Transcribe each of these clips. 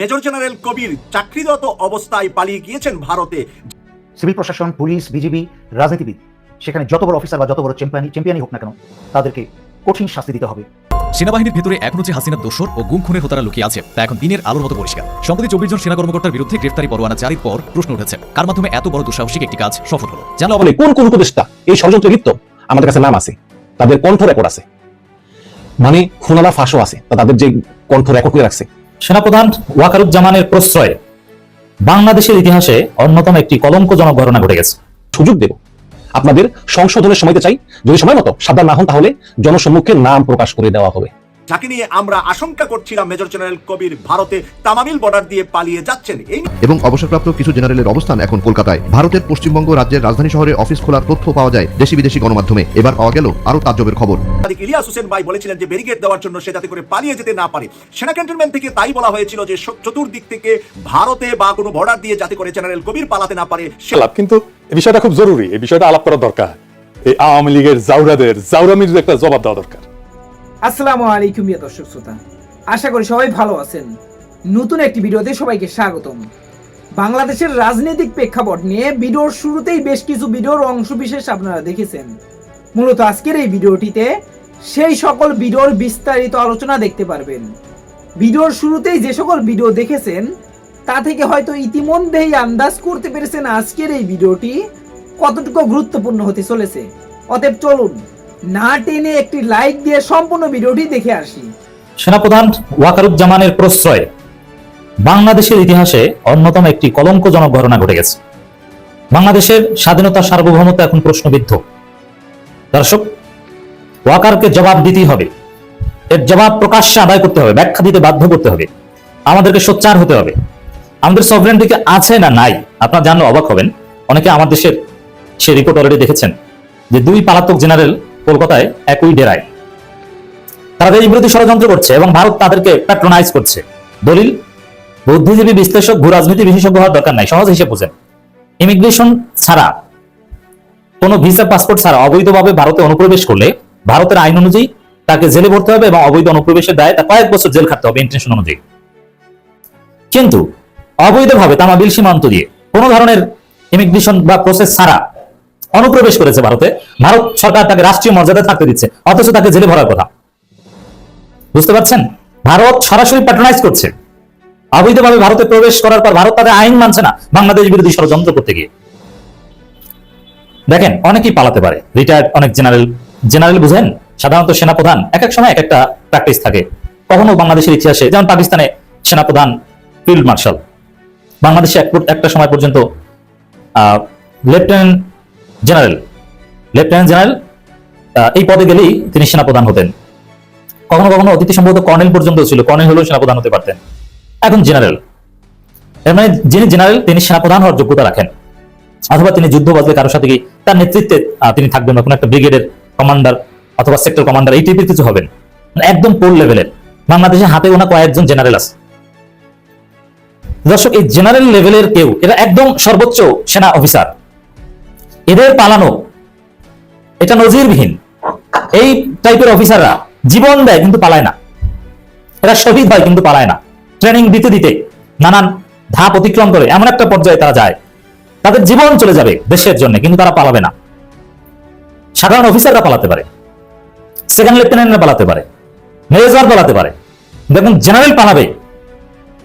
Major general কবির চাকরিরত অবস্থায় পালিয়ে গিয়েছেন ভারতে। সিভিল প্রশাসন পুলিশ বিজিবি রাজনীতিবিদ সেখানে যত বড় অফিসার বা যত বড় চ্যাম্পিয়ন চ্যাম্পিয়নই হোক না কেন তাদেরকে কঠিন শাস্তি দিতে হবে। সেনাবাহিনীর ভেতরে এখনও যে হাসিনার দোসর ও গুম খুনের হোতারা লুকিয়ে আছে তা এখন দিনের আলোর মতো পরিষ্কার। সম্প্রতি চব্বিশ জন সেনা কর্মকর্তার বিরুদ্ধে গ্রেফতারি পরোয়ানা জারির পর প্রশ্ন উঠেছে কার মাধ্যমে এত বড় দুঃসাহসিক একটি কাজ সফল হলো? জানলো বলে কোন কোন উপদেষ্টা এই ষড়যন্ত্রে লিপ্ত? আমাদের কাছে নাম আছে তাদের কণ্ঠ রেকর্ড আছে। মানে খুনালা ফাঁসও আছে তাদের যে কণ্ঠ রেকর্ড করে রাখছে সেনাপ্রধান ওয়াকারুজ্জামানের প্রশ্রয়ে বাংলাদেশের ইতিহাসে অন্যতম একটি কলঙ্কজনক ঘটনা ঘটে গেছে। সুযোগ দেব। আপনাদের সংশোধনের সময়তে চাই। যদি সময় মতো সাবধান না হন, তাহলে জনসম্মুখে নাম প্রকাশ করে দেওয়া হবে। যাকে নিয়ে আমরা আশঙ্কা করছিলাম মেজর জেনারেল কবির ভারতে তামামিল বর্ডার দিয়ে পালিয়ে যাচ্ছেন। এই এবং অবসরপ্রাপ্ত কিছু জেনারেলের অবস্থান এখন কলকাতায়। ভারতের পশ্চিমবঙ্গ রাজ্যের রাজধানী শহরে অফিস খোলার তথ্য পাওয়া যায় দেশি বিদেশি গণমাধ্যমে। এবার পাওয়া গেল আরও তাজ্জবের খবর। ইলিয়াস হোসেন ভাই বলেছিলেন যে ব্যারিকেড দেওয়ার জন্য সে যাতে করে পালিয়ে যেতে না পারে। সেনা ক্যান্টনমেন্ট থেকে তাই বলা হয়েছিল যে চতুর্দিক থেকে ভারতে বা কোনো বর্ডার দিয়ে যাতে করে জেনারেল কবির পালাতে না পারে সে আলাপ কিন্তু এই বিষয়টা খুব জরুরি। এই বিষয়টা আলাপ করা দরকার। এই আওয়ামী লীগের জাউরাদের জাউরামির একটা জবাব দেওয়া দরকার। আসসালামু আলাইকুম প্রিয় দর্শক শ্রোতা। আশা করি সবাই ভালো আছেন। নতুন একটি ভিডিওতে সবাইকে স্বাগতম। বাংলাদেশের রাজনৈতিক প্রেক্ষাপট নিয়ে ভিডিওর শুরুতেই বেশ কিছু ভিডিওর অংশবিশেষ আপনারা দেখেছেন। মূলত আজকের এই ভিডিওটিতে সেই সকল ভিডিওর বিস্তারিত আলোচনা দেখতে পারবেন। ভিডিওর শুরুতেই যে সকল ভিডিও দেখেছেন, তা থেকে হয়তো ইতিমধ্যেই আন্দাজ করতে পেরেছেন আজকের এই ভিডিওটি কতটুকু গুরুত্বপূর্ণ হতে চলেছে। অতএব চলুন না টেনে একটি লাইক দিয়ে সম্পূর্ণ ভিডিওটি দেখে আসি। সেনাপ্রধান ওয়াকারুজ্জামানের প্রশ্রয়ে। বাংলাদেশের ইতিহাসে অন্যতম একটি কলঙ্কজনক ঘটনা ঘটে গেছে। বাংলাদেশের স্বাধীনতা সার্বভৌমত্ব এখন প্রশ্নবিদ্ধ। দর্শক, ওয়াকারকে জবাব দিতেই হবে। এর জবাব প্রকাশ্যে আদায় করতে হবে, ব্যাখ্যা দিতে বাধ্য করতে হবে। আমাদেরকে সোচ্চার হতে হবে। আমাদের সভরেন্টিকে আছে না নাই? আপনারা জানলে অবাক হবেন। অনেকে আমার দেশের, সে রিপোর্ট অলরেডি দেখেছেন। যে দুই পালাতক জেনারেল কলকাতায় একই ডেরায়। তারা দেশ বিরোধী ষড়যন্ত্র করছে এবং ভারত তাদেরকে প্যাট্রোনাইজ করছে। দলিল, বুদ্ধিজীবী বিশ্লেষক ভূ রাজনীতি বিশেষজ্ঞ হওয়ার দরকার নাই, সহজ হিসেবে বুঝেন। ইমিগ্রেশন ছাড়া, কোনো ভিসা পাসপোর্ট ছাড়া অবৈধভাবে ভারতে অনুপ্রবেশ করলে ভারতের আইন অনুযায়ী তাকে জেলে ভরতে হবে এবং অবৈধ অনুপ্রবেশের দায় তা কয়েক বছর জেল খাটতে হবে ইন্টারনেশন অনুযায়ী। কিন্তু অবৈধভাবে তামাবিল সীমান্ত দিয়ে কোনো ধরনের ইমিগ্রেশন বা প্রসেস ছাড়া অনুপ্রবেশ করেছে ভারতে। ভারত সরকার তাকে রাষ্ট্রীয় মর্যাদা থাকতে দিচ্ছে, অথচ তাকে জেলে ভরার কথা। বুঝতে পারছেন? ভারত সরাসরি প্যাট্রোনাইজ করছে। অবৈধভাবে ভারতে প্রবেশ করার পর ভারত তাদের আইন মানছে না বাংলাদেশ বিরোধী ষড়যন্ত্র করতে গিয়ে। দেখেন, অনেকেই পালাতে পারে। রিটায়ার্ড অনেক জেনারেল জেনারেল বুঝেন? সাধারণত সেনাপ্রধান, এক এক সময় এক একটা প্র্যাকটিস থাকে। কখনো বাংলাদেশের ইতিহাসে, যেমন পাকিস্তানে সেনাপ্রধান ফিল্ড মার্শাল বাংলাদেশে এক- একটা সময় পর্যন্ত লেফটেন্যান্ট জেনারেল, লেফটেন্যান্ট জেনারেল এই পদে গেলেই তিনি সেনাপ্রধান হতেন। কখনো কখনো অতিথি সম্ভবত কর্নেল পর্যন্ত ছিল। কর্নেল হলেও সেনাপ্রধান হতে পারতেন। এখন জেনারেল। এর মানে যিনি জেনারেল, তিনি সেনাপ্রধান হওয়ার যোগ্যতা রাখেন। অথবা তিনি যুদ্ধ বাজলে কারোর সাথে কি তার নেতৃত্বে তিনি থাকবেন বা কোনো একটা ব্রিগেডের কমান্ডার অথবা সেক্টর কমান্ডার, এই টাইপের কিছু হবেন। মানে একদম পোল লেভেলের বাংলাদেশে হাতে গোনা কয়েকজন জেনারেল আছে। দর্শক, এই জেনারেল লেভেলের কেউ, এরা একদম সর্বোচ্চ সেনা অফিসার এদের পালানো, এটা নজিরবিহীন। এই টাইপের অফিসাররা জীবন দেয় কিন্তু পালায় না। এরা শহীদ হয় কিন্তু পালায় না। ট্রেনিং দিতে দিতে নানান ধাপ অতিক্রম করে এমন একটা পর্যায়ে তারা যায়। তাদের জীবন চলে যাবে দেশের জন্য, কিন্তু তারা পালাবে না। সাধারণ অফিসাররা পালাতে পারে। সেকেন্ড লেফটেন্যান্টরা পালাতে পারে। মেজর পালাতে পারে। দেখুন জেনারেল পালাবে।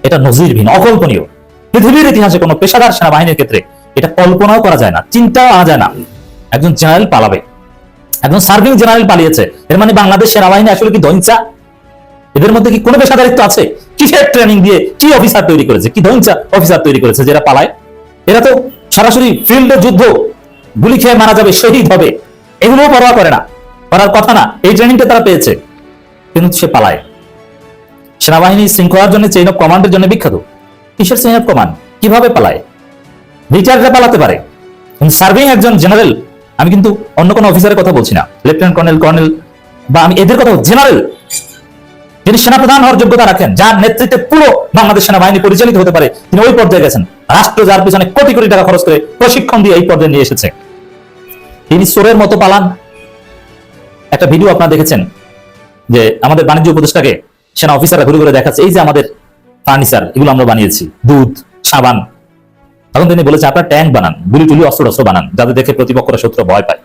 এটা নজিরবিহীন, অকল্পনীয়। পৃথিবীর ইতিহাসে কোনো পেশাদার সেনাবাহিনীর ক্ষেত্রে এটা কল্পনাও করা যায় না, চিন্তাও আনা যায় না। একজন জেনারেল পালাবে। একজন সার্ভিং জেনারেল পালিয়েছে। এর মানে বাংলাদেশ সেনাবাহিনী আসলে কি দহিংসা এদের মধ্যে কি কোনো পেশাদারিত্ব আছে? কিসের ট্রেনিং দিয়ে কি অফিসার তৈরি করেছে? কি দহিংসা অফিসার তৈরি করেছে যারা পালায়? এরা তো সরাসরি ফিল্ডে যুদ্ধ, গুলি খেয়ে মারা যাবে, শহীদ হবে। এগুলোও পরোয়া করে না। করার কথা না, এই ট্রেনিংটা তারা পেয়েছে। কিন্তু সে পালায়। সেনাবাহিনী শৃঙ্খলার জন্য চেইন অফ কমান্ডের জন্য বিখ্যাত। কিসের চেইন অফ কমান্ড কীভাবে পালায়? রিটায়ার্ডরা পালাতে পারে। সার্ভিং একজন জেনারেল আমি কিন্তু অন্য কোনো অফিসারের কথা বলছি না। লেফটেন্যান্ট কর্নেল কর্নেল বা আমি এদের কথা জেনারেল যিনি সেনাপ্রধান হওয়ার যোগ্যতা রাখেন, যার নেতৃত্বে পুরো বাংলাদেশ সেনাবাহিনী পরিচালিত হতে পারে, তিনি ওই পর্যায়ে গেছেন। রাষ্ট্র যার পিছনে কোটি কোটি টাকা খরচ করে প্রশিক্ষণ দিয়ে এই পর্যায়ে নিয়ে এসেছে। তিনি সোরের মতো পালান। একটা ভিডিও আপনারা দেখেছেন, যে আমাদের বাণিজ্য উপদেষ্টাকে সেনা অফিসাররা ঘুরে ঘুরে দেখাচ্ছে। এই যে আমাদের ফার্নিচার এগুলো আমরা বানিয়েছি। দুধ, সাবান তখন তিনি বলেছে, আপনার ট্যাঙ্ক বানান গুলি টুলি অস্ত্র অস্ত্র বানান যাদের দেখে প্রতিপক্ষরা শত্রু ভয় পায়।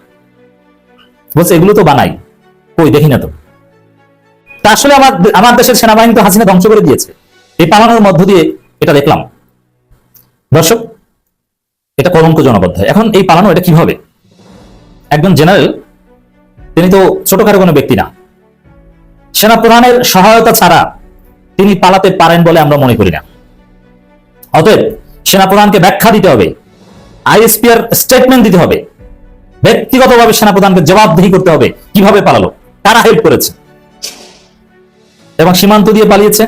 বলছে, এগুলো তো বানাই। কই, দেখি না তো। তা আসলে আমার আমার দেশের সেনাবাহিনী তো হাসিনা ধ্বংস করে দিয়েছে। এই পালানোর মধ্য দিয়ে এটা দেখলাম। দর্শক, এটা কলঙ্কজনক অধ্যায় এখন এই পালানো এটা কীভাবে? একজন জেনারেল, তিনি তো ছোটখাটো কোনো ব্যক্তি না। সেনা সেনাপ্রধানের সহায়তা ছাড়া তিনি পালাতে পারেন বলে আমরা মনে করি না। অতএব সেনাপ্রধানকে ব্যাখ্যা দিতে হবে। আইএসপিআর স্টেটমেন্ট দিতে হবে। ব্যক্তিগতভাবে সেনাপ্রধানকে জবাবদিহি করতে হবে। কীভাবে পালালো? কারা হেল্প করেছে? এবং সীমান্ত দিয়ে পালিয়েছে।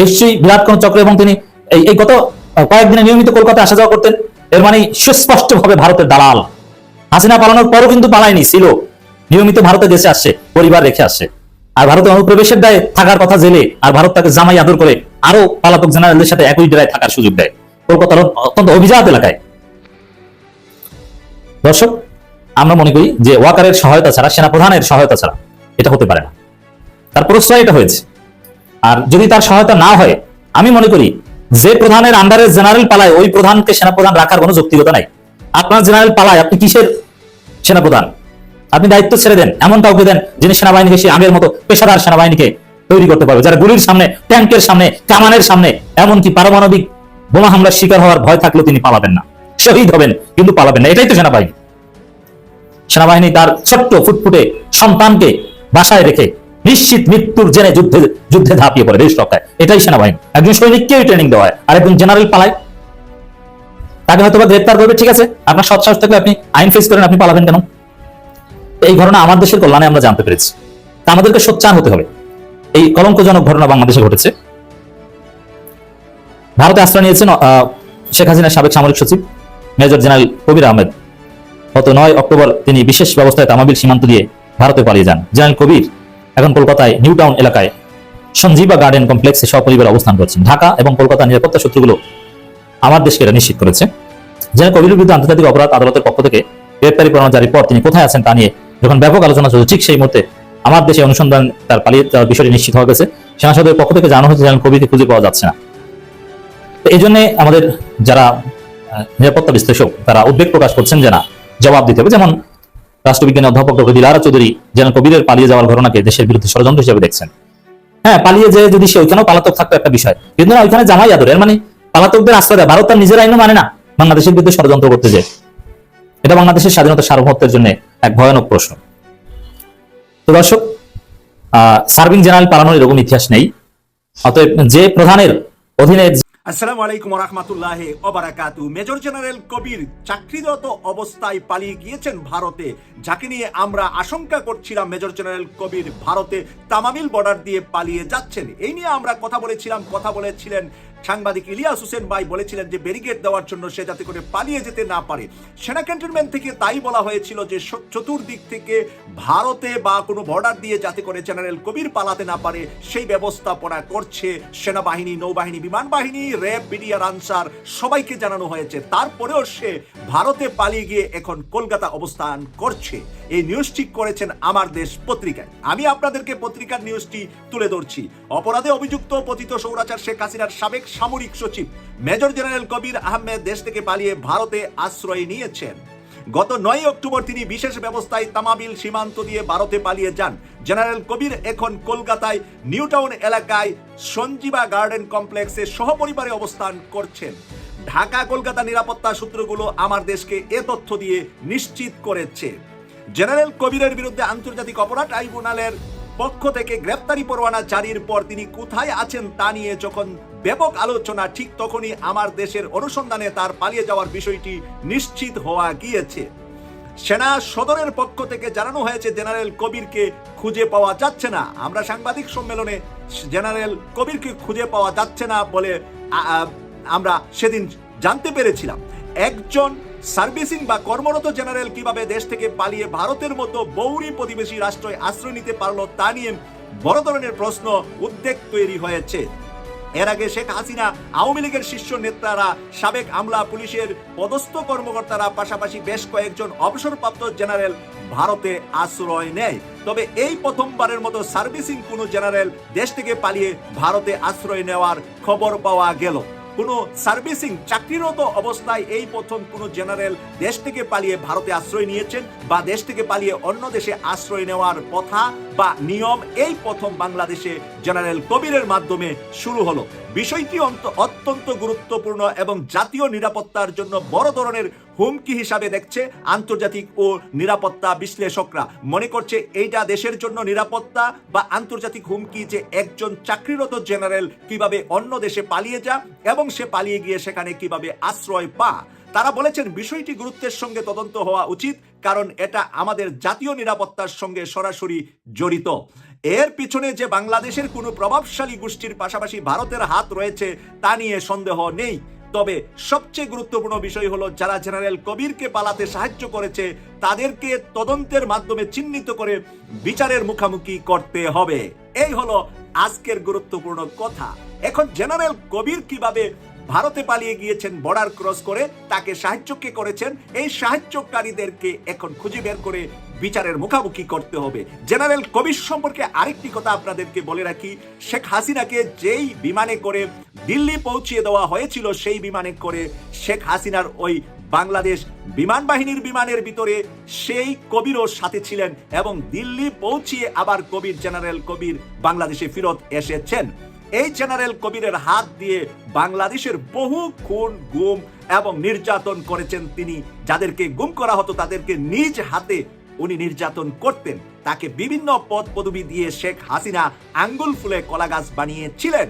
নিশ্চয়ই বিরাট কোন চক্র এবং তিনি এই এই গত কয়েকদিনে নিয়মিত কলকাতায় আসা যাওয়া করতেন। এর মানে সুস্পষ্ট ভাবে ভারতের দালাল। হাসিনা পালানোর পরও কিন্তু পালায়নি, ছিল। নিয়মিত ভারতে দেশে আসছে, পরিবার রেখে আসছে। আর ভারতে অনুপ্রবেশের দায়ে থাকার কথা জেলে, আর ভারত তাকে জামাই আদর করে আরও পালাতক জেনারেলদের সাথে একই ডেরায় থাকার সুযোগ দেয়। কলকাতার অত্যন্ত অভিজাত এলাকায়। দর্শক, আমরা মনে করি যে ওয়াকারের সহায়তা ছাড়া, সেনাপ্রধানের সহায়তা ছাড়া এটা হতে পারে না। তার প্রশ্রয় এটা হয়েছে। আর যদি তার সহায়তা না হয়, আমি মনে করি যে প্রধানের আন্ডারে জেনারেল পালায় ওই প্রধানকে সেনাপ্রধান রাখার কোনো যৌক্তিকতা নাই। আপনার জেনারেল পালায় আপনি কিসের সেনাপ্রধান? আপনি দায়িত্ব ছেড়ে দেন, এমন কাউকে দেন যিনি সেনাবাহিনীকে সে আগের মতো পেশাদার সেনাবাহিনীকে তৈরি করতে পারবে, যারা গুলির সামনে, ট্যাঙ্কের সামনে, কামানের সামনে, এমনকি পারমাণবিক বোমা হামলার শিকার হওয়ার ভয় থাকলেও তিনি পালাবেন না। শহীদ হবেন, কিন্তু পালাবেন না। এটাই তো সেনাবাহিনী। সেনাবাহিনী তার ছোট্ট ফুটফুটে সন্তানকে বাসায় রেখে নিশ্চিত মৃত্যুর জেনে যুদ্ধে যুদ্ধে ধাপিয়ে পড়ে দেশ রক্ষায়। এটাই সেনাবাহিনী। একজন সৈনিককেই ট্রেনিং দেওয়া হয়, আর একজন জেনারেল পালায়। তাকে হয়তো বা গ্রেপ্তার করবে, ঠিক আছে? আপনার সৎ সাহস থাকলে আপনি আইন ফেস করেন, আপনি পালাবেন কেন? এই ঘটনা আমার দেশের কল্যাণে আমরা জানতে পেরেছি। তা আমাদেরকে সোচ্চার হতে হবে। এই কলঙ্কজনক ঘটনা বাংলাদেশে ঘটেছে। ভারতে আশ্রয় নিয়েছেন শেখ হাসিনার সাবেক সামরিক সচিব মেজর জেনারেল কবির আহমেদ। গত নয় অক্টোবর তিনি বিশেষ ব্যবস্থায় তামাবিল সীমান্ত দিয়ে ভারতে পালিয়ে যান। জেনারেল কবির এখন কলকাতায় নিউ টাউন এলাকায় সঞ্জীবা গার্ডেন কমপ্লেক্সে সপরিবার অবস্থান করছেন। ঢাকা এবং কলকাতা নিরাপত্তা সূত্রগুলো আমার দেশকে এটা নিশ্চিত করেছে। জেনারেল কবিরের বিরুদ্ধে আন্তর্জাতিক অপরাধ আদালতের পক্ষ থেকে গ্রেপ্তারি পরোয়ানা জারির পর তিনি কোথায় আছেন তা নিয়ে যখন ব্যাপক আলোচনা চলছে, ঠিক সেই মুহূর্তে আমার দেশে অনুসন্ধান তার পালিয়ে যাওয়ার বিষয়টি নিশ্চিত হয়ে গেছে। সেনা সদরের পক্ষ থেকে জানানো হয়েছে জেনারেল কবিরকে খুঁজে পাওয়া যাচ্ছে না। তো এই জন্য আমাদের যারা নিরাপত্তা বিশ্লেষক, তারা উদ্বেগ প্রকাশ করছেন যে না, জবাব দিতে হবে। যেমন রাষ্ট্রবিজ্ঞানী অধ্যাপক ডক্টর দিলারা চৌধুরী যেন কবিরের পালিয়ে যাওয়ার ঘটনাকে দেশের বিরুদ্ধে ষড়যন্ত্র হিসেবে দেখছেন। হ্যাঁ পালিয়ে যে যদি সে ওইখানেও পালাতক থাকতো একটা বিষয়, কিন্তু না, ওইখানে জামাই আদর এর মানে পালাতকদের আশ্রয় দেয়। ভারত তার নিজের আইনও মানে না, বাংলাদেশের বিরুদ্ধে ষড়যন্ত্র করতে যায়। এটা বাংলাদেশের স্বাধীনতা সার্বভৌমত্বের জন্য এক ভয়ানক প্রশ্ন। তো দর্শক সার্ভিং জেনারেল পালানোর এরকম ইতিহাস নেই। অতএব যে প্রধানের অধীনে আসসালামু আলাইকুম রহমতুল্লাহ ওবারাকাতু। মেজর জেনারেল কবির চাকরিরত অবস্থায় পালিয়ে গিয়েছেন ভারতে। যাকে নিয়ে আমরা আশঙ্কা করছিলাম, মেজর জেনারেল কবির ভারতে তামামিল বর্ডার দিয়ে পালিয়ে যাচ্ছেন। এই নিয়ে আমরা কথা বলেছিলাম, কথা বলেছিলেন সাংবাদিক ইলিয়াস হোসেন ভাই বলেছিলেন যে ব্যারিকেড দেওয়ার জন্য সে যাতে করে পালিয়ে যেতে না পারে। সেনা ক্যান্টনমেন্ট থেকে তাই বলা হয়েছিল যে চতুর্দিক থেকে ভারতে বা কোনো বর্ডার দিয়ে যাতে করে জেনারেল কবির পালাতে না পারে, সেই ব্যবস্থাপনা করছে সেনাবাহিনী, নৌবাহিনী বিমান বাহিনী র্যাব বিডিআর আনসার সবাইকে জানানো হয়েছে। তারপরেও সে ভারতে পালিয়ে গিয়ে এখন কলকাতা অবস্থান করছে। এই নিউজটি করেছেন আমার দেশ পত্রিকায়। আমি আপনাদেরকে পত্রিকার নিউজটি তুলে ধরছি। অপরাধে অভিযুক্ত পতিত সৌরাচার শেখ হাসিনার সাবেক সামরিক সচিব মেজর জেনারেল কবির আহমেদ দেশ থেকে পালিয়ে ভারতে আশ্রয় নিয়েছেন। গত নয় অক্টোবর তিনি বিশেষ ব্যবস্থায় তামাবিল সীমান্ত দিয়ে ভারতে পালিয়ে যান। জেনারেল কবির এখন কলকাতায় নিউটাউন এলাকায় সঞ্জীবা গার্ডেন কমপ্লেক্সে সহপরিবারে অবস্থান করছেন। ঢাকা কলকাতা নিরাপত্তা সূত্রগুলো আমার দেশকে এ তথ্য দিয়ে নিশ্চিত করেছে। জেনারেল কবিরের বিরুদ্ধে আন্তর্জাতিক অপরাধ ট্রাইব্যুনালের পক্ষ থেকে গ্রেপ্তারি পরোয়ানা জারির পর তিনি কোথায় আছেন তা নিয়ে যখন ব্যাপক আলোচনা, ঠিক তখনই আমার দেশের অনুসন্ধানে তার পালিয়ে যাওয়ার বিষয়টি নিশ্চিত হওয়া গিয়েছে। সেনা সদরের পক্ষ থেকে জানানো হয়েছে, জেনারেল কবিরকে খুঁজে পাওয়া যাচ্ছে না। আমরা সাংবাদিক সম্মেলনে জেনারেল কবিরকে খুঁজে পাওয়া যাচ্ছে না বলে আমরা সেদিন জানতে পেরেছিলাম। একজন সার্ভিসিং বা কর্মরত জেনারেল কীভাবে দেশ থেকে পালিয়ে ভারতের মতো বৌরি প্রতিবেশী রাষ্ট্রে আশ্রয় নিতে পারল তা নিয়ে বড় ধরনের প্রশ্ন উদ্বেগ তৈরি হয়েছে। এর আগে শেখ হাসিনা, আওয়ামী লীগের শীর্ষ নেতারা, সাবেক আমলা পুলিশের পদস্থ কর্মকর্তারা, পাশাপাশি বেশ কয়েকজন অবসরপ্রাপ্ত জেনারেল ভারতে আশ্রয় নেয়। তবে এই প্রথমবারের মতো সার্ভিসিং কোনো জেনারেল দেশ থেকে পালিয়ে ভারতে আশ্রয় নেওয়ার খবর পাওয়া গেল। কোনো সার্ভিসিং চাকরিরত অবস্থায় এই প্রথম কোনো জেনারেল দেশ থেকে পালিয়ে ভারতে আশ্রয় নিয়েছেন বা দেশ থেকে পালিয়ে অন্য দেশে আশ্রয় নেওয়ার কথা বা নিয়ম এই প্রথম বাংলাদেশে জেনারেল কবিরের মাধ্যমে শুরু হলো। বিষয়টি অত্যন্ত গুরুত্বপূর্ণ এবং জাতীয় নিরাপত্তার জন্য বড় ধরনের হুমকি হিসাবে দেখছে আন্তর্জাতিক ও নিরাপত্তা বিশ্লেষকরা। মনে করছে এইটা দেশের জন্য নিরাপত্তা বা আন্তর্জাতিক হুমকি যে একজন চাকরিরত জেনারেল কীভাবে অন্য দেশে পালিয়ে যা এবং সে পালিয়ে গিয়ে সেখানে কীভাবে আশ্রয় পা। তারা বলেছেন বিষয়টি গুরুত্বের সঙ্গে তদন্ত হওয়া উচিত কারণ এটা আমাদের জাতীয় নিরাপত্তার সঙ্গে সরাসরি জড়িত। এর পিছনে যে বাংলাদেশের কোনো প্রভাবশালী গোষ্ঠীর পাশাপাশি ভারতের হাত রয়েছে তা নিয়ে সন্দেহ নেই। তবে সবচেয়ে গুরুত্বপূর্ণ বিষয় হলো যারা জেনারেল কবিরকে পালাতে সাহায্য করেছে, তাদেরকে তদন্তের মাধ্যমে চিহ্নিত করে বিচারের মুখামুখি করতে হবে। এই হলো আজকের গুরুত্বপূর্ণ কথা। এখন জেনারেল কবির কীভাবে ভারতে পালিয়ে গিয়েছেন বর্ডার ক্রস করে, তাকে সাহায্য কে করেছেন? এই সাহায্যকারীদেরকে এখন খুঁজে বের করে বিচারের মুখামুখি করতে হবে। জেনারেল কবির সম্পর্কে আরেকটি কথা আপনাদেরকে বলে রাখি, শেখ হাসিনাকে যেই বিমানে করে দিল্লি পৌঁছিয়ে দেওয়া হয়েছিল, সেই বিমানে করে শেখ হাসিনার ওই বাংলাদেশ বিমান বাহিনীর বিমানের ভিতরে সেই কবিরও সাথে ছিলেন এবং দিল্লি পৌঁছিয়ে আবার কবির, জেনারেল কবির বাংলাদেশে ফেরত এসেছেন। এই জেনারেল কবিরের হাত দিয়ে বাংলাদেশের বহু খুন, গুম এবং নির্যাতন করেছেন তিনি। যাদেরকে গুম করা হতো তাদেরকে নিজ হাতে উনি নির্যাতন করতেন। তাকে বিভিন্ন পদ পদবি দিয়ে শেখ হাসিনা আঙ্গুল ফুলে কলা গাছ বানিয়েছিলেন।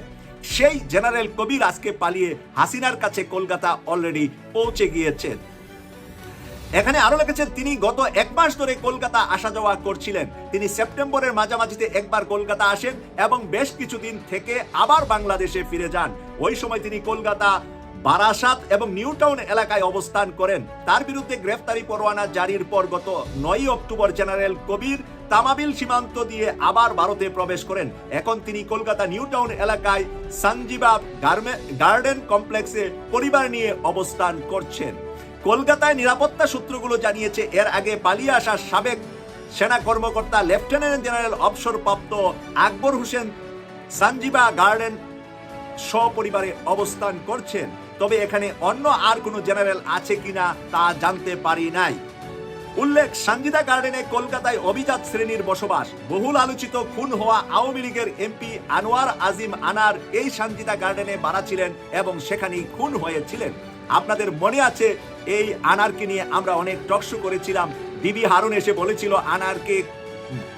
সেই জেনারেল কবির আজকে পালিয়ে হাসিনার কাছে কলকাতা অলরেডি পৌঁছে গিয়েছেন। এখানে আরও লিখেছেন, তিনি গত এক মাস ধরে কলকাতা আসা যাওয়া করছিলেন। তিনি সেপ্টেম্বরের মাঝামাঝিতে একবার কলকাতা আসেন এবং বেশ কিছুদিন থেকে আবার বাংলাদেশে ফিরে যান। ওই সময় তিনি কলকাতা বারাসাত এবং নিউ টাউন এলাকায় অবস্থান করেন। তার বিরুদ্ধে গ্রেফতারি পরোয়ানা জারির পর গত নয় অক্টোবর জেনারেল কবির তামাবিল সীমান্ত দিয়ে আবার ভারতে প্রবেশ করেন। এখন তিনি কলকাতা নিউ টাউন এলাকায় সঞ্জীবা গার্ডেন কমপ্লেক্সে পরিবার নিয়ে অবস্থান করছেন। কলকাতায় নিরাপত্তা সূত্রগুলো জানিয়েছে, এর আগে পালিয়ে আসা সাবেক সেনা কর্মকর্তা লেফটেন্যান্ট জেনারেল অবসরপ্রাপ্ত আকবর হোসেন সঞ্জীবা গার্ডেন সপরিবারে অবস্থান করছেন। তবে এখানে অন্য আর কোনো জেনারেল আছে কিনা তা জানতে পারি নাই। উল্লেখ সানজিদা গার্ডেনে কলকাতায় অভিজাত শ্রেণির বসবাস। বহুল আলোচিত খুন হওয়া আওয়ামী লীগের এমপি আনোয়ার আজিম আনার এই সানজিদা গার্ডেনে বাড়া ছিলেন এবং সেখানেই খুন হয়েছিলেন। আপনাদের মনে আছে এই আনারকে নিয়ে আমরা অনেক টকশো করেছিলাম। ডিবি হারুন এসে বলেছিল, আনারকে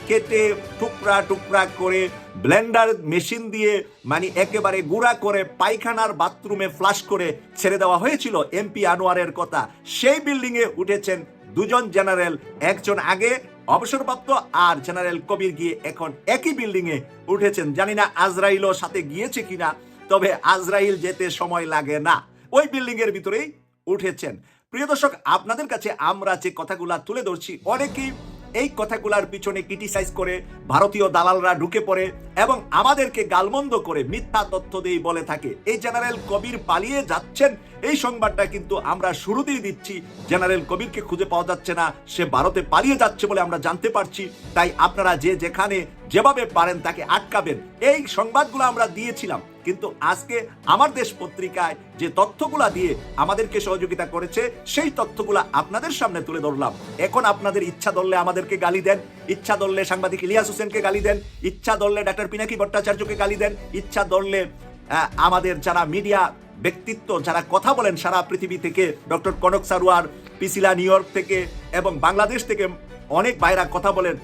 কেটে টুকরা টুকরা করে ব্লেন্ডার মেশিন দিয়ে মানে একেবারে গুঁড়া করে পায়খানার বাথরুমে ফ্লাশ করে ছেড়ে দেওয়া হয়েছিল এমপি আনোয়ারের কথা। সেই বিল্ডিং এ উঠেছেন দুজন জেনারেল, একজন আগে, অবসরপ্রাপ্ত, আর জেনারেল কবির গিয়ে এখন একই বিল্ডিং এ উঠেছেন। জানি না আজরাইলও সাথে গিয়েছে কিনা, তবে আজরাইল যেতে সময় লাগে না। ওই বিল্ডিং এর ভিতরেই উঠেছেন। প্রিয় দর্শক, আপনাদের কাছে আমরা যে কথাগুলা তুলে ধরছি, অনেকেই এই কথাগুলার পিছনে ক্রিটিসাইজ করে ভারতীয় দালালরা ঢুকে পড়ে এবং আমাদেরকে গালমন্দ করে মিথ্যা তথ্য দিয়ে বলে থাকে। এই জেনারেল কবির পালিয়ে যাচ্ছেন। এই সংবাদটা কিন্তু আমরা শুরুতেই দিচ্ছি। জেনারেল কবিরকে খুঁজে পাওয়া যাচ্ছে না। সে ভারতে পালিয়ে যাচ্ছে বলে আমরা জানতে পারছি। তাই আপনারা যে যেখানে যেভাবে পারেন তাকে আটকাবেন। এই সংবাদগুলো আমরা দিয়েছিলাম, কিন্তু আজকে আমার দেশ পত্রিকায় যে তথ্যগুলা দিয়ে আমাদেরকে সহযোগিতা করেছে, সেই তথ্যগুলা আপনাদের সামনে তুলে ধরলাম। এখন আপনাদের ইচ্ছা ধরলে আমাদেরকে গালি দেন, ইচ্ছা ধরলে সাংবাদিক ইলিয়াস হোসেনকে গালি দেন, ইচ্ছা ধরলে ডাক্তার পিনাকি ভট্টাচার্যকে গালি দেন, ইচ্ছা ধরলে আমাদের যারা মিডিয়া ব্যক্তিত্ব, যারা কথা বলেন সারা পৃথিবী থেকে, ডক্টর কনক সারোয়ার, পিসিলা নিউ ইয়র্ক থেকে এবং বাংলাদেশ থেকে অনেক বাইরা কথা বলেন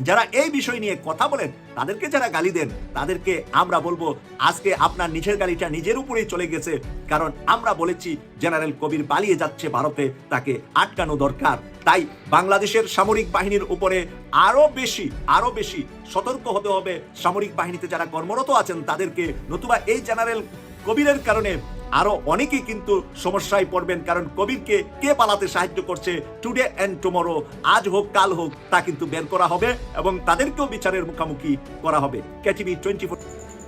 যারা এই বিষয় নিয়ে কথা বলেন, তাদেরকে যারা গালি দেন, তাদেরকে আমরা বলব, আজকে আপনার নিজের গালিটা নিজের উপরেই চলে গেছে, কারণ আমরা বলেছি, জেনারেল কবির পালিয়ে যাচ্ছে ভারতে, তাকে আটকানো দরকার। তাই বাংলাদেশের সামরিক বাহিনীর উপরে আরও বেশি আরও বেশি সতর্ক হতে হবে। সামরিক বাহিনীতে যারা কর্মরত আছেন, তাদেরকে নতুবা এই জেনারেল কবিরের কারণে আরও অনেকেই কিন্তু সমস্যায় পড়বেন, কারণ কবিরকে কে পালাতে সাহায্য করছে টুডে অ্যান্ড টুমরো আজ হোক, কাল হোক, তা কিন্তু বের করা হবে এবং তাদেরকেও বিচারের মুখোমুখি করা হবে। কেটিভি টোয়েন্টি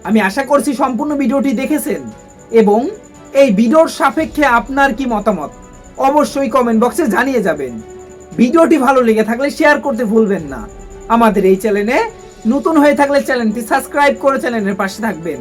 আমি আশা করছি সম্পূর্ণ ভিডিওটি দেখেছেন এবং এই ভিডিওর সাপেক্ষে আপনার কি মতামত? অবশ্যই কমেন্ট বক্সে জানিয়ে যাবেন। ভিডিওটি ভালো লেগে থাকলে শেয়ার করতে ভুলবেন না। আমাদের এই চ্যানেলে নতুন হয়ে থাকলে চ্যানেলটি সাবস্ক্রাইব করে চ্যানেলের পাশে থাকবেন।